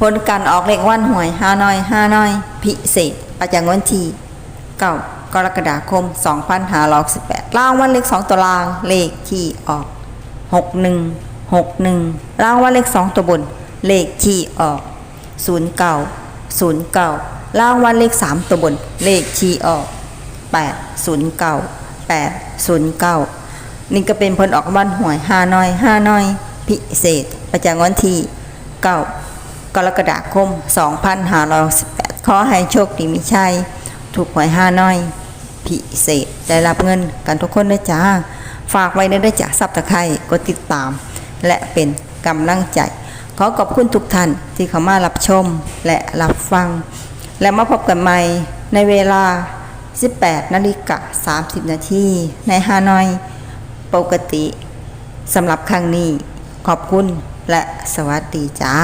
ผลการออกเลขวันหวยห้าน้อยห้าน้อย พิเศษ ประจำวันที่เก้ากรกฎาคม2518รางวัลเลข2ตัวรางเลขที่ออก 61 61รางวัลเลข2ตัวบน เลขที่ออก 09 09รางวัลเลข3ตัวบน เลขที่ออก 809 809 นี่ก็เป็นผลออกบ้านหวยห้าน้อยห้าน้อย พิเศษ ประจำวันที่9 กรกฎาคม 2518 ขอให้โชคดีมีชัย ถูกหวยห้าน้อย พิเศษ ได้รับเงินกันทุกคนนะจ้าฝากไว้ในได้จากซับตะไคร่กดติดตาม และเป็นกำลังใจ ขอขอบคุณทุกท่านที่เข้ามารับชมและรับฟัง และมาพบกันใหม่ในเวลา 18นาฬิกา30 นาทีในฮานอย ปกติสำหรับครั้งนี้ ขอบคุณและสวัสดีจ้า